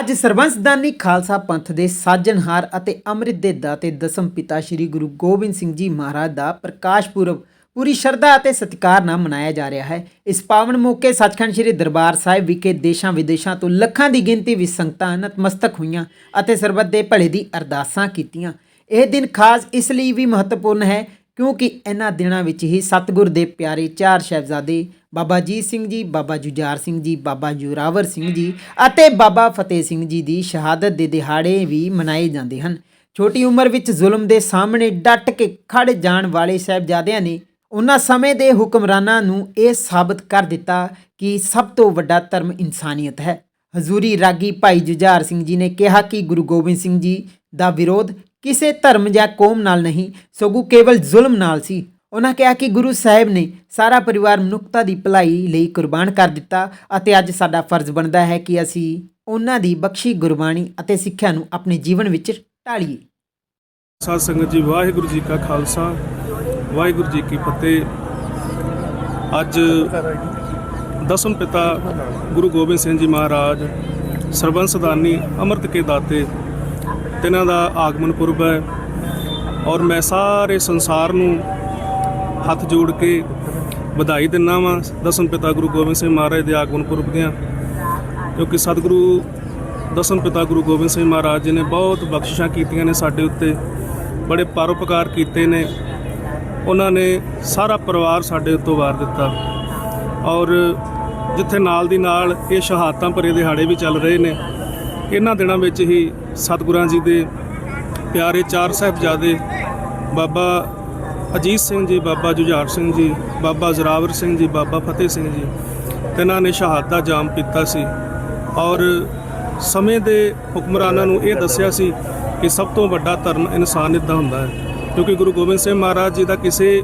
ਅੱਜ ਸਰਬੰਸਦਾਨੀ ਖਾਲਸਾ ਪੰਥ ਦੇ ਸਾਜਣਹਾਰ ਅਤੇ ਅੰਮ੍ਰਿਤ ਦੇ ਦਾਤੇ ਦਸਮ ਪਿਤਾ ਸ੍ਰੀ ਗੁਰੂ ਗੋਬਿੰਦ ਸਿੰਘ ਜੀ ਮਹਾਰਾਜ ਦਾ ਪ੍ਰਕਾਸ਼ ਪੁਰਬ ਪੂਰੀ ਸ਼ਰਧਾ ਅਤੇ ਸਤਿਕਾਰ ਨਾਲ ਮਨਾਇਆ ਜਾ ਰਿਹਾ ਹੈ। ਇਸ ਪਾਵਨ ਮੌਕੇ ਸੱਚਖੰਡ ਸ੍ਰੀ ਦਰਬਾਰ ਸਾਹਿਬ ਵਿਖੇ ਦੇਸ਼ਾਂ ਵਿਦੇਸ਼ਾਂ ਤੋਂ ਲੱਖਾਂ ਦੀ ਗਿਣਤੀ ਵਿੱਚ ਸੰਗਤਾਂ ਨਤਮਸਤਕ ਹੋਈਆਂ ਅਤੇ ਸਰਬੱਤ ਦੇ ਭਲੇ ਦੀ ਅਰਦਾਸਾਂ ਕੀਤੀਆਂ। ਇਹ ਦਿਨ ਖਾਸ ਇਸ ਲਈ ਵੀ ਮਹੱਤਵਪੂਰਨ ਹੈ ਕਿਉਂਕਿ ਇਹਨਾਂ ਦਿਨਾਂ ਵਿੱਚ ਹੀ ਸਤਿਗੁਰ ਦੇ ਪਿਆਰੇ ਚਾਰ ਸਾਹਿਬਜ਼ਾਦੇ ਬਾਬਾ ਜੀਤ ਸਿੰਘ ਜੀ, ਬਾਬਾ ਜੁਝਾਰ ਸਿੰਘ ਜੀ, ਬਾਬਾ ਜੁਰਾਵਰ ਸਿੰਘ ਜੀ ਅਤੇ ਬਾਬਾ ਫਤਿਹ ਸਿੰਘ ਜੀ ਦੀ ਸ਼ਹਾਦਤ ਦੇ ਦਿਹਾੜੇ ਵੀ ਮਨਾਏ ਜਾਂਦੇ ਹਨ। ਛੋਟੀ ਉਮਰ ਵਿੱਚ ਜ਼ੁਲਮ ਦੇ ਸਾਹਮਣੇ ਡਟ ਕੇ ਖੜ ਜਾਣ ਵਾਲੇ ਸਾਹਿਬਜ਼ਾਦਿਆਂ ਨੇ ਉਹਨਾਂ ਸਮੇਂ ਦੇ ਹੁਕਮਰਾਨਾਂ ਨੂੰ ਇਹ ਸਾਬਤ ਕਰ ਦਿੱਤਾ ਕਿ ਸਭ ਤੋਂ ਵੱਡਾ ਧਰਮ ਇਨਸਾਨੀਅਤ ਹੈ। ਹਜ਼ੂਰੀ ਰਾਗੀ ਭਾਈ ਜੁਝਾਰ ਸਿੰਘ ਜੀ ਨੇ ਕਿਹਾ ਕਿ ਗੁਰੂ ਗੋਬਿੰਦ ਸਿੰਘ ਜੀ ਦਾ ਵਿਰੋਧ ਕਿਸੇ ਧਰਮ ਜਾਂ ਕੌਮ ਨਾਲ ਨਹੀਂ, ਸਗੋਂ ਕੇਵਲ ਜ਼ੁਲਮ ਨਾਲ ਸੀ। ਉਹਨਾਂ ਕਿਹਾ ਕਿ ਗੁਰੂ ਸਾਹਿਬ ਨੇ ਸਾਰਾ ਪਰਿਵਾਰ ਮਨੁੱਖਤਾ ਦੀ ਭਲਾਈ ਲਈ ਕੁਰਬਾਨ ਕਰ ਦਿੱਤਾ ਅਤੇ ਅੱਜ ਸਾਡਾ ਫਰਜ਼ ਬਣਦਾ ਹੈ ਕਿ ਅਸੀਂ ਉਹਨਾਂ ਦੀ ਬਖਸ਼ੀ ਗੁਰਬਾਣੀ ਅਤੇ ਸਿੱਖਿਆ ਨੂੰ ਆਪਣੇ ਜੀਵਨ ਵਿੱਚ ਢਾਲੀਏ ਸਾਧ ਸੰਗਤ ਜੀ, ਵਾਹਿਗੁਰੂ ਜੀ ਕਾ ਖਾਲਸਾ, ਵਾਹਿਗੁਰੂ ਜੀ ਕੀ ਫਤਿਹ। ਅੱਜ ਦਸਮ ਪਿਤਾ ਗੁਰੂ ਗੋਬਿੰਦ ਸਿੰਘ ਜੀ ਮਹਾਰਾਜ ਸਰਬੰਸਦਾਨੀ ਅੰਮ੍ਰਿਤ ਕੇ ਦਾਤੇ ਤਿਨਾਂ ਦਾ ਆਗਮਨ ਪੁਰਬ ਹੈ ਔਰ ਮੈਂ ਸਾਰੇ ਸੰਸਾਰ ਨੂੰ ਹੱਥ ਜੋੜ ਕੇ ਵਧਾਈ ਦਿੰਦਾ ਵਾਂ ਦਸਮ ਪਿਤਾ ਗੁਰੂ ਗੋਬਿੰਦ ਸਿੰਘ ਮਹਾਰਾਜ ਦੇ ਆਗਮਨ ਪੁਰਬ ਦੀਆਂ, ਕਿਉਂਕਿ ਸਤਿਗੁਰੂ ਦਸਮ ਪਿਤਾ ਗੁਰੂ ਗੋਬਿੰਦ ਸਿੰਘ ਮਹਾਰਾਜ ਜੀ ਨੇ ਬਹੁਤ ਬਖਸ਼ਿਸ਼ਾਂ ਕੀਤੀਆਂ ਨੇ ਸਾਡੇ ਉੱਤੇ, ਬੜੇ ਪਰਉਪਕਾਰ ਕੀਤੇ ਨੇ। ਉਹਨਾਂ ਨੇ ਸਾਰਾ ਪਰਿਵਾਰ ਸਾਡੇ ਉੱਤੋਂ ਵਾਰ ਦਿੱਤਾ। ਔਰ ਜਿੱਥੇ ਨਾਲ ਦੀ ਨਾਲ ਇਹ ਸ਼ਹਾਦਤਾਂ ਭਰੇ ਦਿਹਾੜੇ ਵੀ ਚੱਲ ਰਹੇ ਨੇ ਇਹਨਾਂ ਦਿਨਾਂ ਵਿੱਚ ਹੀ ਸਤਿਗੁਰਾਂ ਜੀ ਦੇ ਪਿਆਰੇ ਚਾਰ ਸਾਹਿਬਜ਼ਾਦੇ ਬਾਬਾ ਅਜੀਤ ਸਿੰਘ ਜੀ, ਬਾਬਾ ਜੁਝਾਰ ਸਿੰਘ ਜੀ, ਬਾਬਾ ਜ਼ਰਾਵਰ ਸਿੰਘ ਜੀ, ਬਾਬਾ ਫਤਿਹ ਸਿੰਘ ਜੀ, ਤਿੰਨਾਂ ਨੇ ਸ਼ਹਾਦਤ ਦਾ ਜਾਮ ਪੀਤਾ ਸੀ ਔਰ ਸਮੇਂ ਦੇ ਹੁਕਮਰਾਨਾਂ ਨੂੰ ਇਹ ਦੱਸਿਆ ਸੀ ਕਿ ਸਭ ਤੋਂ ਵੱਡਾ ਧਰਮ ਇਨਸਾਨੀਅਤ ਦਾ ਹੁੰਦਾ ਹੈ, ਕਿਉਂਕਿ ਗੁਰੂ ਗੋਬਿੰਦ ਸਿੰਘ ਮਹਾਰਾਜ ਜੀ ਦਾ ਕਿਸੇ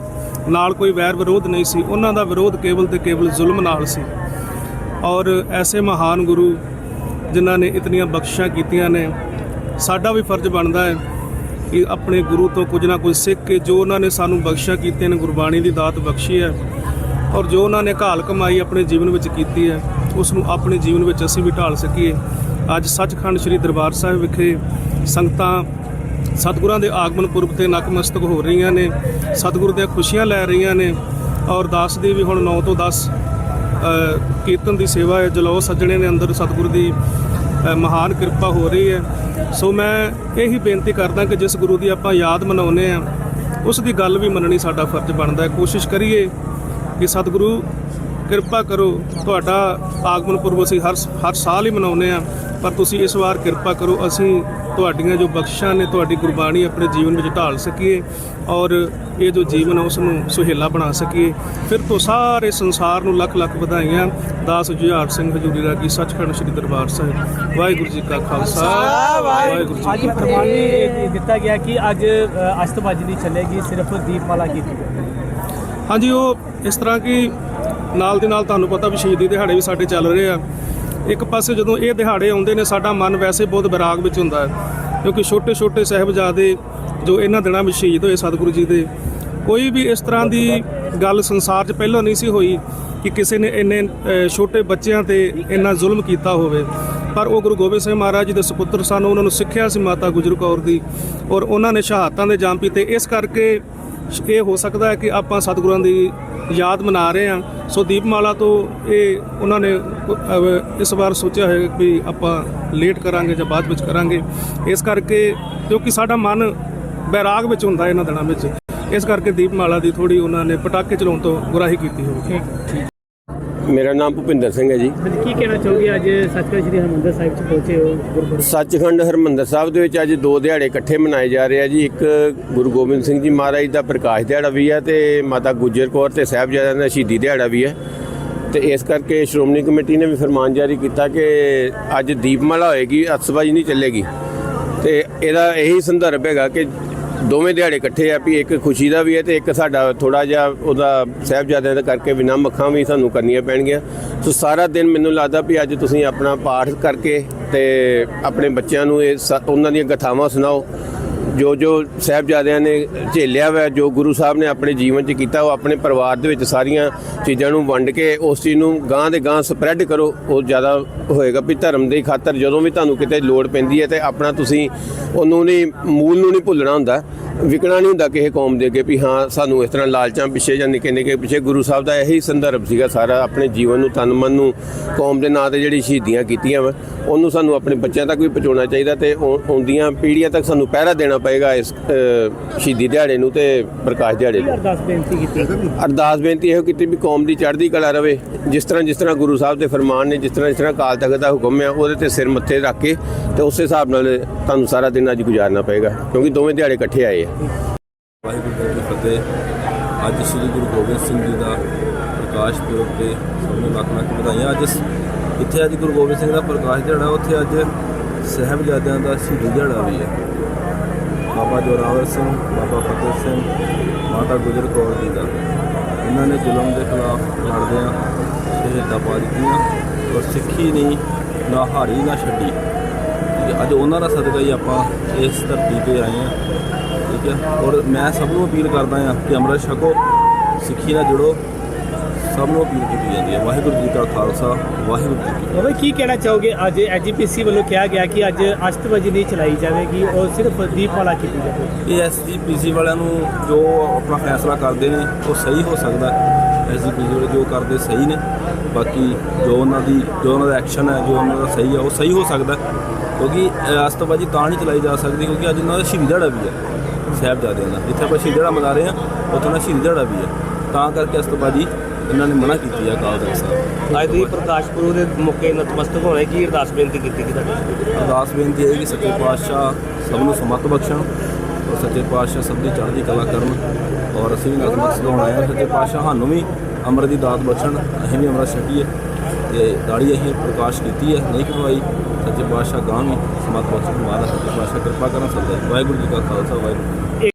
ਨਾਲ ਕੋਈ ਵੈਰ ਵਿਰੋਧ ਨਹੀਂ ਸੀ, ਉਹਨਾਂ ਦਾ ਵਿਰੋਧ ਕੇਵਲ ਤੇ ਕੇਵਲ ਜ਼ੁਲਮ ਨਾਲ ਸੀ ਔਰ ਐਸੇ ਮਹਾਨ ਗੁਰੂ ਜਿਨ੍ਹਾਂ ਨੇ ਇਤਨੀਆਂ ਬਖਸ਼ਿਸ਼ਾਂ ਕੀਤੀਆਂ ਨੇ, ਸਾਡਾ ਵੀ ਫਰਜ਼ ਬਣਦਾ ਹੈ ਕਿ ਆਪਣੇ ਗੁਰੂ ਤੋਂ ਕੁਝ ਨਾ ਕੁਝ ਸਿੱਖ ਕੇ ਜੋ ਉਹਨਾਂ ਨੇ ਸਾਨੂੰ ਬਖਸ਼ਿਸ਼ਾਂ ਕੀਤੀਆਂ ਨੇ, ਗੁਰਬਾਣੀ ਦੀ ਦਾਤ ਬਖਸ਼ੀ ਹੈ ਔਰ ਜੋ ਉਹਨਾਂ ਨੇ ਘਾਲ ਕਮਾਈ ਆਪਣੇ ਜੀਵਨ ਵਿੱਚ ਕੀਤੀ ਹੈ ਉਸ ਨੂੰ ਆਪਣੇ ਜੀਵਨ ਵਿੱਚ ਅਸੀਂ ਵੀ ਢਾਲ ਸਕੀਏ। ਅੱਜ ਸੱਚਖੰਡ ਸ੍ਰੀ ਦਰਬਾਰ ਸਾਹਿਬ ਵਿਖੇ ਸੰਗਤਾਂ ਸਤਿਗੁਰਾਂ ਦੇ ਆਗਮਨ ਪੁਰਬ ਤੇ ਨਕਮਸਤਕ ਹੋ ਰਹੀਆਂ ਨੇ, ਸਤਿਗੁਰ ਦੀਆਂ ਖੁਸ਼ੀਆਂ ਲੈ ਰਹੀਆਂ ਨੇ ਔਰ ਦਾਸ ਦੀ ਵੀ ਹੁਣ 9 ਤੋਂ 10 ਕੀਰਤਨ ਦੀ ਸੇਵਾ ਹੈ ਜਲੋ ਸੱਜਣੇ ਦੇ ਅੰਦਰ ਸਤਿਗੁਰੂ ਦੀ ਮਹਾਨ ਕਿਰਪਾ ਹੋ ਰਹੀ ਹੈ। ਸੋ ਮੈਂ ਇਹੀ ਬੇਨਤੀ ਕਰਦਾ ਕਿ ਜਿਸ ਗੁਰੂ ਦੀ ਆਪਾਂ ਯਾਦ ਮਨਾਉਂਦੇ ਆ ਉਸ ਦੀ ਗੱਲ ਵੀ ਮੰਨਣੀ ਸਾਡਾ ਫਰਜ਼ ਬਣਦਾ ਹੈ। ਕੋਸ਼ਿਸ਼ ਕਰੀਏ ਕਿ ਸਤਿਗੁਰੂ ਕਿਰਪਾ ਕਰੋ, ਤੁਹਾਡਾ ਆਗਮਨ ਪੁਰਬ ਅਸੀਂ ਹਰ ਹਰ ਸਾਲ ਹੀ ਮਨਾਉਂਦੇ ਆ ਪਰ ਤੁਸੀਂ ਇਸ ਵਾਰ ਕਿਰਪਾ ਕਰੋ ਅਸੀਂ ਤੁਹਾਡੀਆਂ ਜੋ ਬਖਸ਼ਿਸ਼ਾਂ ਨੇ ਤੁਹਾਡੀ ਗੁਰਬਾਣੀ ਆਪਣੇ ਜੀਵਨ ਵਿੱਚ ਢਾਲ ਸਕੀਏ ਔਰ ਇਹ ਜੋ ਜੀਵਨ ਹੈ ਉਸ ਨੂੰ ਸੁਹੇਲਾ ਬਣਾ ਸਕੀਏ। ਫਿਰ ਤੋਂ ਸਾਰੇ ਸੰਸਾਰ ਨੂੰ ਲੱਖ ਲੱਖ ਵਧਾਈਆਂ। ਦਾਸ ਜੁਝਾਰ ਸਿੰਘ ਹਜੂਰੀ ਰਾਗੀ ਸੱਚਖੰਡ ਸ੍ਰੀ ਦਰਬਾਰ ਸਾਹਿਬ। ਵਾਹਿਗੁਰੂ ਜੀ ਕਾ ਖਾਲਸਾ। ਵਾਹਿਗੁਰੂ ਜੀ ਅੱਜ ਕੀ ਫਤਿਹ। ਫਰਮਾਨ ਦਿੱਤਾ ਗਿਆ ਕਿ ਅੱਜ ਅ, ਅਸ਼ਤਬਾਜੀ ਨਹੀਂ ਚੱਲੇਗੀ ਸਿਰਫ ਦੀਪਮਾਲਾ ਕੀਤੀ ਹਾਂਜੀ ਉਹ ਇਸ ਤਰ੍ਹਾਂ ਕਿ ਨਾਲ ਦੇ ਨਾਲ ਤੁਹਾਨੂੰ ਪਤਾ ਵੀ ਸ਼ਹੀਦੀ ਦਿਹਾੜੇ ਵੀ ਸਾਡੇ ਚੱਲ ਰਹੇ ਆ। ਇੱਕ ਪਾਸੇ ਜਦੋਂ ਇਹ ਦਿਹਾੜੇ ਆਉਂਦੇ ਨੇ, ਸਾਡਾ ਮਨ ਵੈਸੇ ਬਹੁਤ ਵਿਰਾਗ ਵਿੱਚ ਹੁੰਦਾ ਹੈ, ਕਿਉਂਕਿ ਛੋਟੇ ਛੋਟੇ ਸਹਿਬਜ਼ਾਦੇ ਜੋ ਇਹਨਾਂ ਦਿਨਾਂ ਵਿੱਚ ਸ਼ਹੀਦ ਹੋਏ ਸਤਿਗੁਰੂ ਜੀ ਦੇ, ਕੋਈ ਵੀ ਇਸ ਤਰ੍ਹਾਂ ਦੀ ਗੱਲ ਸੰਸਾਰ 'ਚ ਪਹਿਲਾਂ ਨਹੀਂ ਸੀ ਹੋਈ ਕਿ ਕਿਸੇ ਨੇ ਇੰਨੇ ਛੋਟੇ ਬੱਚਿਆਂ ਤੇ ਇੰਨਾ ਜ਼ੁਲਮ ਕੀਤਾ ਹੋਵੇ। ਪਰ ਉਹ ਗੁਰੂ ਗੋਬਿੰਦ ਸਿੰਘ ਮਹਾਰਾਜ ਜੀ ਦੇ ਸੁਪੁੱਤਰ ਸਨ, ਉਹਨਾਂ ਨੂੰ ਸਿੱਖਿਆ ਸੀ ਮਾਤਾ ਗੁਜਰ ਕੌਰ ਦੀ ਔਰ ਉਹਨਾਂ ਨੇ ਸ਼ਹਾਦਤਾਂ ਦੇ ਜਾਮ ਪੀਤੇ। ਇਸ ਕਰਕੇ ਇਹ ਹੋ ਸਕਦਾ ਹੈ ਕਿ ਆਪਾਂ ਸਤਿਗੁਰਾਂ ਦੀ ਯਾਦ ਮਨਾ ਰਹੇ ਹਾਂ। ਸੋ ਦੀਪਮਾਲਾ ਤੋਂ ਇਹ ਉਹਨਾਂ ਨੇ ਇਸ ਵਾਰ ਸੋਚਿਆ ਹੈ ਵੀ ਆਪਾਂ ਲੇਟ ਕਰਾਂਗੇ ਜਾਂ ਬਾਅਦ ਵਿੱਚ ਕਰਾਂਗੇ। ਇਸ ਕਰਕੇ ਕਿਉਂਕਿ ਸਾਡਾ ਮਨ ਬੈਰਾਗ ਵਿੱਚ ਹੁੰਦਾ ਇਹਨਾਂ ਦਿਨਾਂ ਵਿੱਚ। ਇਸ ਕਰਕੇ ਦੀਪਮਾਲਾ ਦੀ ਥੋੜੀ ਉਹਨਾਂ ਨੇ ਪਟਾਕੇ ਚਲਾਉਣ ਤੋਂ ਗੁਰਾਹੀ ਕੀਤੀ ਹੋਵੇ। ਮੇਰਾ ਨਾਮ ਭੁਪਿੰਦਰ ਸਿੰਘ ਹੈ ਜੀ। ਕੀ ਕਹਿਣਾ ਚਾਹੋਗੇ? ਅੱਜ ਸੱਚਖੰਡ ਸ੍ਰੀ ਹਰਿਮੰਦਰ ਸਾਹਿਬ ਚ ਪਹੁੰਚੇ ਹੋ ਸੱਚਖੰਡ ਹਰਮੰਦਰ ਸਾਹਿਬ ਦੇ ਵਿੱਚ ਅੱਜ ਦੋ ਦਿਹਾੜੇ ਇਕੱਠੇ ਮਨਾਏ ਜਾ ਰਹੇ ਆ ਜੀ। ਇੱਕ ਗੁਰੂ ਗੋਬਿੰਦ ਸਿੰਘ ਜੀ ਮਹਾਰਾਜ ਦਾ ਪ੍ਰਕਾਸ਼ ਦਿਹਾੜਾ ਵੀ ਹੈ ਤੇ ਮਾਤਾ ਗੁਜਰ ਕੌਰ ਤੇ ਸਾਹਿਬਜ਼ਾਦਿਆਂ ਦਾ ਸ਼ਹੀਦੀ ਦਿਹਾੜਾ ਵੀ ਹੈ ਤੇ ਇਸ ਕਰਕੇ ਸ਼੍ਰੋਮਣੀ ਕਮੇਟੀ ਨੇ ਵੀ ਫਰਮਾਨ ਜਾਰੀ ਕੀਤਾ ਕਿ ਅੱਜ ਦੀਪਮਾਲਾ ਹੋਏਗੀ ਅਤਸਬਾਜੀ ਨਹੀਂ ਚੱਲੇਗੀ। ਤੇ ਇਹਦਾ ਇਹੀ ਸੰਦਰਭ ਹੈਗਾ ਕਿ ਦੋਵੇਂ ਦਿਹਾੜੇ ਇਕੱਠੇ ਆ ਵੀ ਇੱਕ ਖੁਸ਼ੀ ਦਾ ਵੀ ਹੈ ਤੇ ਇੱਕ ਸਾਡਾ ਥੋੜਾ ਜਿਹਾ ਉਹਦਾ ਸਾਹਿਬਜ਼ਾਦਿਆਂ ਦਾ ਕਰਕੇ ਬਿਨਾਂ ਮੱਖਾਂ ਵੀ ਸਾਨੂੰ ਕਰਨੀਆਂ ਪੈਣਗੀਆਂ। ਸੋ ਸਾਰਾ ਦਿਨ ਮੈਨੂੰ ਲੱਗਦਾ ਵੀ ਅੱਜ ਤੁਸੀਂ ਆਪਣਾ ਪਾਠ ਕਰਕੇ ਤੇ ਆਪਣੇ ਬੱਚਿਆਂ ਨੂੰ ਇਹ ਸ- ਉਹਨਾਂ ਦੀਆਂ ਗਥਾਵਾਂ ਸੁਣਾਓ। ਜੋ ਜੋ ਸਾਹਿਬਜ਼ਾਦਿਆਂ ਨੇ ਝੇਲਿਆ ਵਾ, ਜੋ ਗੁਰੂ ਸਾਹਿਬ ਨੇ ਆਪਣੇ ਜੀਵਨ 'ਚ ਕੀਤਾ, ਉਹ ਆਪਣੇ ਪਰਿਵਾਰ ਦੇ ਵਿੱਚ ਸਾਰੀਆਂ ਚੀਜ਼ਾਂ ਨੂੰ ਵੰਡ ਕੇ ਉਸ ਚੀਜ਼ ਨੂੰ ਗਾਂ ਦੇ ਗਾਂ ਸਪਰੈਡ ਕਰੋ, ਉਹ ਜ਼ਿਆਦਾ ਹੋਏਗਾ ਵੀ ਧਰਮ ਦੀ ਖਾਤਰ ਜਦੋਂ ਵੀ ਤੁਹਾਨੂੰ ਕਿਤੇ ਲੋੜ ਪੈਂਦੀ ਹੈ ਤੇ ਆਪਣਾ ਤੁਸੀਂ ਉਹਨੂੰ ਨਹੀਂ, ਮੂਲ ਨੂੰ ਨਹੀਂ ਭੁੱਲਣਾ ਹੁੰਦਾ। ਵਿਕਣਾ ਨਹੀਂ ਹੁੰਦਾ ਕਿਸੇ ਕੌਮ ਦੇ ਅੱਗੇ ਵੀ ਹਾਂ ਸਾਨੂੰ ਇਸ ਤਰ੍ਹਾਂ ਲਾਲਚਾਂ ਪਿੱਛੇ ਜਾਂ ਨਿੱਕੇ ਨਿੱਕੇ ਪਿੱਛੇ ਗੁਰੂ ਸਾਹਿਬ ਦਾ ਇਹੀ ਸੰਦਰਭ ਸੀਗਾ ਸਾਰਾ ਆਪਣੇ ਜੀਵਨ ਨੂੰ ਤਨ ਮਨ ਨੂੰ ਕੌਮ ਦੇ ਨਾਂ ਤੇ ਜਿਹੜੀ ਸ਼ਹੀਦੀਆਂ ਕੀਤੀਆਂ ਵਾ ਉਹਨੂੰ ਸਾਨੂੰ ਆਪਣੇ ਬੱਚਿਆਂ ਤੱਕ ਵੀ ਪਹੁੰਚਾਉਣਾ ਚਾਹੀਦਾ ਤੇ ਆਉ- ਆਉਂਦੀਆਂ ਪੀੜ੍ਹੀਆਂ ਤੱਕ ਸਾਨੂੰ ਪਹਿਰਾ ਦੇਣਾ ਪਏਗਾ ਇਸ ਸ਼ਹੀਦੀ ਦਿਹਾੜੇ ਨੂੰ ਤੇ ਪ੍ਰਕਾਸ਼ ਦਿਹਾੜੇ ਨੂੰ। ਅਰਦਾਸ ਬੇਨਤੀ ਕੀਤੀ। ਅਰਦਾਸ ਬੇਨਤੀ ਇਹੋ ਕੀਤੀ ਵੀ ਕੌਮ ਦੀ ਚੜ੍ਹਦੀ ਕਲਾ ਰਵੇ ਜਿਸ ਤਰ੍ਹਾਂ ਜਿਸ ਤਰ੍ਹਾਂ ਗੁਰੂ ਸਾਹਿਬ ਦੇ ਫਰਮਾਨ ਨੇ ਜਿਸ ਤਰ੍ਹਾਂ ਜਿਸ ਤਰ੍ਹਾਂ ਅਕਾਲ ਤਖਤ ਦਾ ਹੁਕਮ ਹੈ ਉਹਦੇ ਤੇ ਸਿਰ ਮੱਥੇ ਰੱਖ ਕੇ ਤੇ ਉਸੇ ਹਿਸਾਬ ਨਾਲ ਤੁਹਾਨੂੰ ਸਾਰਾ ਦਿਨ ਅੱਜ ਗੁਜ਼ਾਰਨਾ ਪਏਗਾ ਕਿਉਂਕਿ ਦੋਵੇਂ ਦਿਹਾੜੇ ਇਕੱਠੇ ਆਏ ਆ ਵਾਹਿਗੁਰੂ ਜੀ ਕੀ ਫਤਿਹ। ਅੱਜ ਸ੍ਰੀ ਗੁਰੂ ਗੋਬਿੰਦ ਸਿੰਘ ਜੀ ਦਾ ਪ੍ਰਕਾਸ਼ ਪੁਰਬ ਤੇ ਸਭ ਨੂੰ ਲੱਖ ਲੱਖ ਵਧਾਈਆਂ। ਅੱਜ ਸ- ਇੱਥੇ ਅੱਜ ਗੁਰੂ ਗੋਬਿੰਦ ਸਿੰਘ ਦਾ ਪ੍ਰਕਾਸ਼ ਦਿਹਾੜਾ, ਉੱਥੇ ਅੱਜ ਸਾਹਿਬਜ਼ਾਦਿਆਂ ਦਾ ਸ਼ਹੀਦੀ ਦਿਹਾੜਾ ਵੀ ਹੈ। ਬਾਬਾ ਜੋਰਾਵਰ ਸਿੰਘ, ਬਾਬਾ ਫਤਿਹ ਸਿੰਘ, ਮਾਤਾ ਗੁਜਰ ਕੌਰ ਜੀ ਦਾ। ਇਹਨਾਂ ਨੇ ਜ਼ੁਲਮ ਦੇ ਖਿਲਾਫ ਲੜਦਿਆਂ ਸ਼ਹੀਦਾਂ ਪਾ ਦਿੱਤੀਆਂ ਔਰ ਸਿੱਖੀ ਨਹੀਂ ਨਾ ਹਾਰੀ, ਨਾ ਛੱਡੀ। ਅੱਜ ਉਹਨਾਂ ਦਾ ਸਦਕਾ ਹੀ ਆਪਾਂ ਇਸ ਧਰਤੀ ਤੇ ਆਏ ਹਾਂ। ਠੀਕ ਹੈ। ਔਰ ਮੈਂ ਸਭ ਨੂੰ ਅਪੀਲ ਕਰਦਾ ਹਾਂ ਕਿ ਅੰਮ੍ਰਿਤ ਛਕੋ ਸਿੱਖੀ ਨਾਲ ਜੁੜੋ ਸਭ ਨੂੰ ਅਪੀਲ ਕੀਤੀ ਜਾਂਦੀ ਹੈ। ਵਾਹਿਗੁਰੂ ਜੀ ਕਾ ਖਾਲਸਾ ਵਾਹਿਗੁਰੂ ਜੀ ਕੀ ਬਾਬਾ ਕੀ ਕਹਿਣਾ ਚਾਹੋਗੇ? ਅੱਜ ਐਜੀਪੀਸੀ ਵੱਲੋਂ ਕਿਹਾ ਗਿਆ ਕਿ ਅੱਜ ਅਸ਼ਤਬਜੀ ਨਹੀਂ ਚਲਾਈ ਜਾਵੇਗੀ ਉਹ ਸਿਰਫ ਦੀਪਮਾਲਾ ਕੀਤੀ ਜਾਵੇਗੀ। ਫਤਿਹ। ਇਹ ਐਸਜੀਪੀਸੀ ਵਾਲਿਆਂ ਨੂੰ ਜੋ ਆਪਣਾ ਫੈਸਲਾ ਕਰਦੇ ਨੇ ਉਹ ਸਹੀ ਹੋ ਸਕਦਾ ਐਸਜੀਪੀਸੀ ਵਾਲੇ ਜੋ ਕਰਦੇ ਸਹੀ ਨੇ ਬਾਕੀ ਜੋ ਉਹਨਾਂ ਦੀ ਜੋ ਉਹਨਾਂ ਦਾ ਐਕਸ਼ਨ ਹੈ ਜੋ ਉਹਨਾਂ ਦਾ ਸਹੀ ਹੈ ਉਹ ਸਹੀ ਹੋ ਸਕਦਾ ਕਿਉਂਕਿ ਅਸਤਬਾਜੀ ਤਾਂ ਨਹੀਂ ਚਲਾਈ ਜਾ ਸਕਦੀ ਕਿਉਂਕਿ ਅੱਜ ਉਹਨਾਂ ਦਾ ਸ਼ਹੀਦੀ ਦਿਹਾੜਾ ਵੀ ਹੈ। ਸਾਹਿਬਜ਼ਾਦਿਆਂ ਦਾ ਜਿੱਥੇ ਆਪਾਂ ਸ਼ਹੀਦੀ ਮਨਾ ਰਹੇ ਹਾਂ ਉੱਥੇ ਉਹਨਾਂ ਸ਼ਹੀਦੀ ਦਿਹਾੜਾ ਵੀ ਹੈ ਤਾਂ ਕਰਕੇ ਅਸਤਬਾਜੀ ਇਹਨਾਂ ਨੇ ਮਨਾ ਕੀਤੀ ਹੈ ਅਕਾਲ ਤਖਤ ਸਾਹਿਬ ਅੱਜ ਤੁਸੀਂ ਪ੍ਰਕਾਸ਼ ਪੁਰਬ ਦੇ ਮੌਕੇ ਨਤਮਸਤਕ ਹੋਣੇ ਕੀ ਅਰਦਾਸ ਬੇਨਤੀ ਕੀਤੀ ਕਿ ਤੁਹਾਡੀ? ਅਰਦਾਸ ਬੇਨਤੀ ਹੈ ਕਿ ਸੱਚੇ ਪਾਤਸ਼ਾਹ ਸਭ ਨੂੰ ਸਮਤ ਬਖਸ਼ਣ ਔਰ ਸੱਚੇ ਪਾਤਸ਼ਾਹ ਸਭ ਦੀ ਚੜ੍ਹਦੀ ਕਲਾ ਕਰਨ ਔਰ ਅਸੀਂ ਵੀ ਨਤਮਸਤਕ ਹੋਣ ਹਾਂ। ਸੱਚੇ ਪਾਤਸ਼ਾਹ ਸਾਨੂੰ ਵੀ ਅੰਮ੍ਰਿਤ ਦੀ ਦਾਤ ਬਖਸ਼ਣ ਅਸੀਂ ਵੀ ਅੰਮ੍ਰਿਤ ਛਕੀਏ। ਤੇ ਦਾੜੀ ਅਸੀਂ ਪ੍ਰਕਾਸ਼ ਕੀਤੀ ਹੈ, ਨਹੀਂ ਕਰਵਾਈ, ਸੱਚੇ ਪਾਤਸ਼ਾਹ ਗਾਂ ਵੀ ਸਮਤ ਬਖਸ਼ਣ ਵਾਲਾ ਸੱਚੇ ਪਾਤਸ਼ਾਹ ਕਿਰਪਾ ਕਰਨ ਸਦਾ ਵਾਹਿਗੁਰੂ ਜੀ ਕਾ ਖਾਲਸਾ, ਵਾਹਿਗੁਰੂ